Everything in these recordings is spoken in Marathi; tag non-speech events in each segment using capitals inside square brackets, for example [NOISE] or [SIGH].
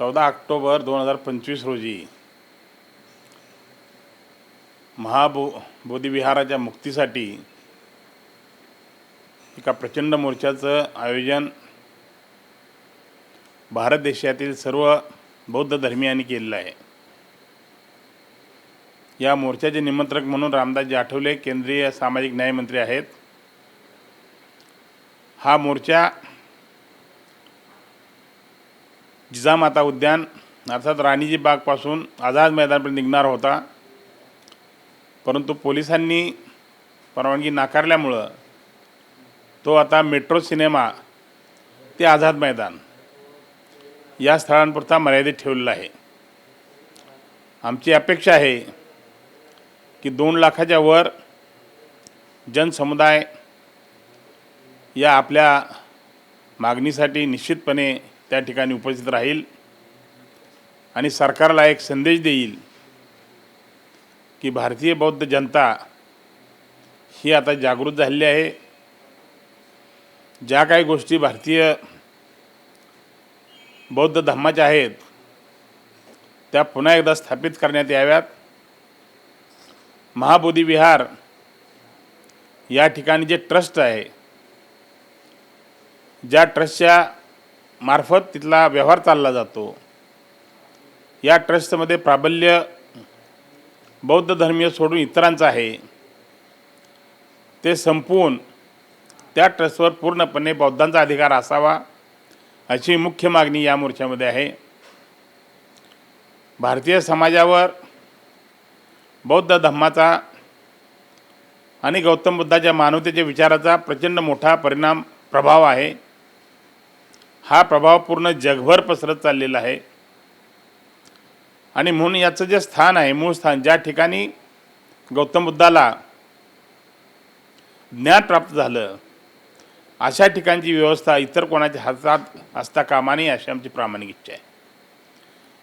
चौदा ऑक्टोबर दोन हजार पंचवीस रोजी महाबो बोधिविहाराच्या मुक्तीसाठी एका प्रचंड मोर्चाचं आयोजन भारत देशातील सर्व बौद्ध धर्मियांनी केलेलं आहे. या मोर्चाचे निमंत्रक म्हणून रामदासजी आठवले केंद्रीय सामाजिक न्यायमंत्री आहेत. हा मोर्चा जिजामाता उद्यान अर्थात राणीजी बागपासून आझाद मैदानपर्यंत निघणार होता. परंतु पोलिसांनी परवानगी नाकारल्यामुळं तो आता मेट्रो सिनेमा ते आझाद मैदान या स्थळांपुरता मर्यादित ठेवलेला आहे. आमची अपेक्षा आहे की दोन लाखाच्या वर जनसमुदाय या आपल्या मागणीसाठी निश्चितपणे त्या ठिकाणी उपस्थित राहील आणि सरकारला एक संदेश देईल की भारतीय बौद्ध जनता ही आता जागृत झालेली आहे. ज्या काही गोष्टी भारतीय बौद्ध धर्माच्या आहेत त्या पुन्हा एकदा स्थापित करण्यात याव्यात. महाबोधी विहार या ठिकाणी जे ट्रस्ट आहे ज्या ट्रस्टच्या मार्फत तिथला व्यवहार चालला जातो. या ट्रस्टमध्ये प्राबल्य बौद्ध धर्मीय सोडून इतरांचं आहे. ते संपवून त्या ट्रस्टवर पूर्णपणे बौद्धांचा अधिकार असावा अशी मुख्य मागणी या मोर्चामध्ये आहे. भारतीय समाजावर बौद्ध धर्माचा आणि गौतम बुद्धाच्या मानवतेच्या विचाराचा प्रचंड मोठा परिणाम प्रभाव आहे. हा प्रभाव पूर्ण जगभर पसरत चाललेला आहे. आणि म्हणून याचं जे स्थान आहे मूळ स्थान ज्या ठिकाणी गौतम बुद्धाला ज्ञान प्राप्त झालं अशा ठिकाणची व्यवस्था इतर कोणाच्या हातात असता कामा नये अशी आमची प्रामाणिक इच्छा आहे.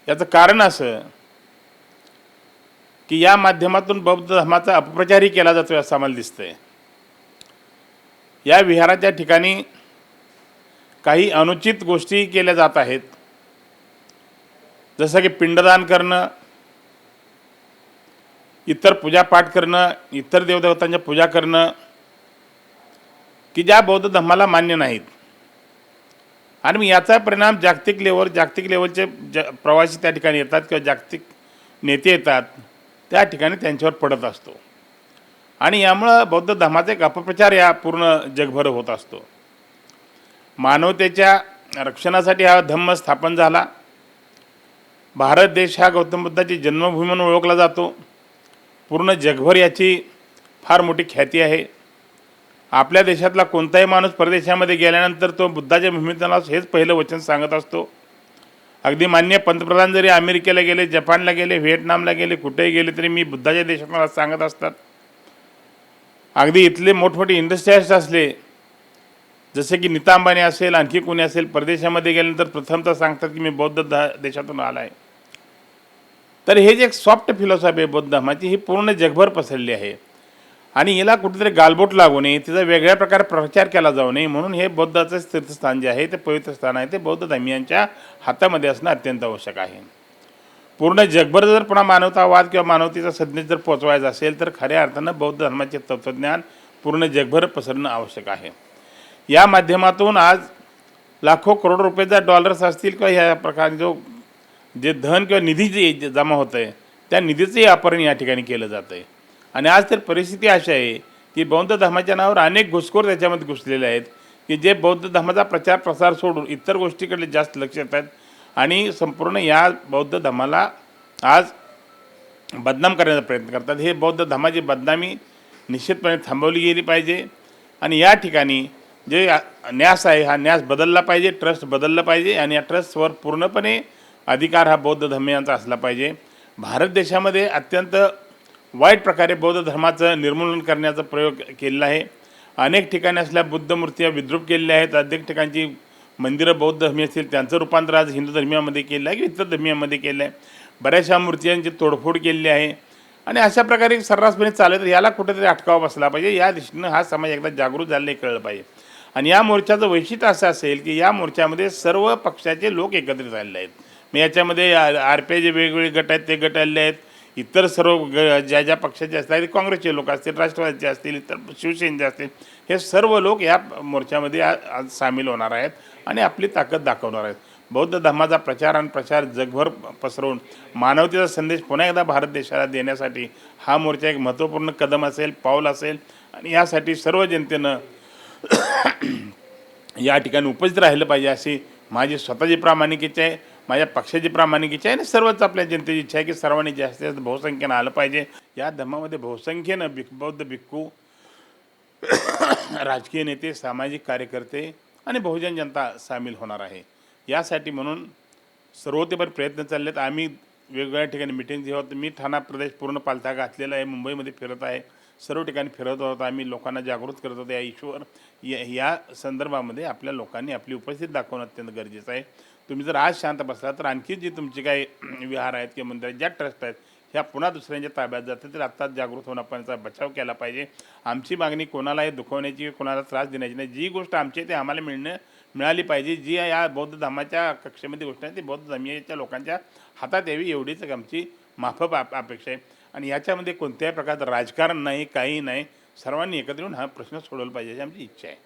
याचं कारण असं की या माध्यमातून बौद्ध धर्माचा अपप्रचारही केला जातो असं आम्हाला दिसतंय. या विहाराच्या ठिकाणी काही अनुचित गोष्टी केल्या जात आहेत. जसं की पिंडदान करणं इतर पूजापाठ करणं इतर देवदेवतांच्या पूजा करणं की ज्या बौद्ध धर्माला मान्य नाहीत. आणि याचा परिणाम जागतिक लेवल जागतिक लेवलचे ज प्रवासी त्या ठिकाणी येतात किंवा जागतिक नेते येतात त्या ठिकाणी त्यांच्यावर पडत असतो. आणि यामुळं बौद्ध धर्माचा एक अपप्रचार या पूर्ण जगभर होत असतो. मानवतेच्या रक्षणासाठी हा धम्म स्थापन झाला. भारत देश हा गौतम बुद्धाची जन्मभूमी म्हणून ओळखला जातो. पूर्ण जगभर याची फार मोठी ख्याती आहे. आपल्या देशातला कोणताही माणूस परदेशामध्ये गेल्यानंतर तो बुद्धाच्या भूमीतला हेच पहिलं वचन सांगत असतो. अगदी मान्य पंतप्रधान जरी अमेरिकेला गेले जपानला गेले व्हिएटनामला गेले कुठेही गेले तरी मी बुद्धाच्या देशात मला सांगत असतात. अगदी इथले मोठमोठे इंडस्ट्रियलिस्ट असले जसे की नीता अंबानी असेल आणखी कोणी असेल परदेशामध्ये गेल्यानंतर प्रथमतः सांगतात की मी बौद्ध ध देशातून आला आहे तर हे जे एक सॉफ्ट फिलॉसॉफी आहे बौद्ध धर्माची ही पूर्ण जगभर पसरली आहे. आणि याला कुठेतरी गालबोट लागू नये तिचा वेगळ्या प्रकारे प्रचार केला जाऊ नये म्हणून हे बौद्धाचं तीर्थस्थान जे आहे ते पवित्र स्थान आहे ते बौद्ध धर्मियांच्या हातामध्ये असणं अत्यंत आवश्यक आहे. पूर्ण जगभर जर पुन्हा मानवतावाद किंवा मानवतेचा संदेश जर पोचवायचा असेल तर खऱ्या अर्थानं बौद्ध धर्माचे तत्त्वज्ञान पूर्ण जगभर पसरणं आवश्यक आहे. या माध्यमातून आज लाखो करोड रुपयेचा डॉलर्स असतील किंवा ह्या प्रकार जो जे धन किंवा निधी जे जमा होतं आहे त्या निधीचंही अपहरण या ठिकाणी केलं जातं आहे आणि आज तर परिस्थिती अशी आहे की बौद्ध धर्माच्या नावावर अनेक घुसखोर त्याच्यामध्ये घुसलेले आहेत की जे बौद्ध धर्माचा प्रचार प्रसार सोडून इतर गोष्टीकडे जास्त लक्ष देत आहेत. आणि संपूर्ण या बौद्ध धर्माला आज बदनाम करण्याचा प्रयत्न करतात. हे बौद्ध धर्माची बदनामी निश्चितपणे थांबवली गेली पाहिजे. आणि या ठिकाणी जे न्यास आहे हा न्यास बदलला पाहिजे ट्रस्ट बदलला पाहिजे आणि या ट्रस्टवर पूर्णपणे अधिकार हा बौद्ध धर्मियांचा असला पाहिजे. भारत देशामध्ये अत्यंत वाईट प्रकारे बौद्ध धर्माचं निर्मूलन करण्याचा प्रयोग केलेला आहे. अनेक ठिकाणी असल्या बुद्ध मूर्त्या विद्रूप केलेल्या आहेत. अनेक ठिकाणची मंदिरं बौद्ध धर्मी असतील त्यांचं रूपांतर आज हिंदू धर्मियामध्ये केलं आहे की इतर धर्मियामध्ये केलं आहे. बऱ्याचशा मूर्त्यांची तोडफोड केलेली आहे. आणि अशा प्रकारे सर्रासपणे चालत याला कुठेतरी अटकाव बसला पाहिजे. या दृष्टीनं हा समाज एकदा जागृत झालेला कळलं पाहिजे. आणि या मोर्चाचं वैशिष्ट्य असं असेल की या मोर्चामध्ये सर्व पक्षाचे लोक एकत्रित झालेले आहेत. मग याच्यामध्ये आर पी आयचे वेगवेगळे गट आहेत ते गट आलेले आहेत. इतर सर्व ग ज्या ज्या पक्षाचे असतात काँग्रेसचे लोक असतील राष्ट्रवादीचे असतील इतर शिवसेनेचे असतील हे सर्व लोक या मोर्चामध्ये आज सामील होणार आहेत आणि आपली ताकद दाखवणार आहेत. बौद्ध धर्माचा प्रचार आणि प्रचार जगभर पसरवून मानवतेचा संदेश पुन्हा एकदा भारत देशाला देण्यासाठी हा मोर्चा एक महत्त्वपूर्ण कदम असेल पाऊल असेल. आणि यासाठी सर्व जनतेनं [COUGHS] या ठिकाणी उपस्थित राहिलं पाहिजे अशी माझी स्वतःची प्रामाणिकीची आहे माझ्या पक्षाची प्रामाणिकीची आहे आणि सर्वच आपल्या जनतेची इच्छा आहे की सर्वांनी जास्तीत जास्त बहुसंख्येनं आलं पाहिजे. या धर्मामध्ये बहुसंख्येनं भिक बौद्ध भिक्खू [COUGHS] राजकीय नेते सामाजिक कार्यकर्ते आणि बहुजन जनता सामील होणार आहे. यासाठी म्हणून सर्वतोपरी प्रयत्न चालले आहेत आम्ही वेगवेगळ्या ठिकाणी मिटिंग घेऊ मी ठाणा प्रदेश पूर्ण पालथा घातलेला आहे. मुंबईमध्ये फिरत आहे. सर्व ठिकाणी फिरत आहोत आम्ही लोकांना जागृत करत होतो. या ईश्वर या या संदर्भामध्ये आपल्या लोकांनी आपली उपस्थिती दाखवणं अत्यंत गरजेचं आहे. तुम्ही जर आज शांत बसला तर आणखी जी तुमचे काही विहार आहेत किंवा मंदिर आहेत ज्या ट्रस्ट आहेत ह्या पुन्हा दुसऱ्यांच्या ताब्यात जातात तर आत्ताच जागृत होऊन आपण याचा बचाव केला पाहिजे. आमची मागणी कोणालाही दुखवण्याची कोणाला त्रास देण्याची नाही. जी गोष्ट आमची आहे आम्हाला मिळणं मिळाली पाहिजे. जी या बौद्ध धर्माच्या कक्षेमध्ये गोष्ट आहे ती बौद्ध धर्मीयाच्या लोकांच्या हातात यावी एवढीच आमची माफक अपेक्षा आहे. आणि याच्यामध्ये कोणत्याही प्रकारचं राजकारण नाही काही नाही. सर्वांनी एकत्र येऊन हा प्रश्न सोडवला पाहिजे अशी आमची इच्छा आहे.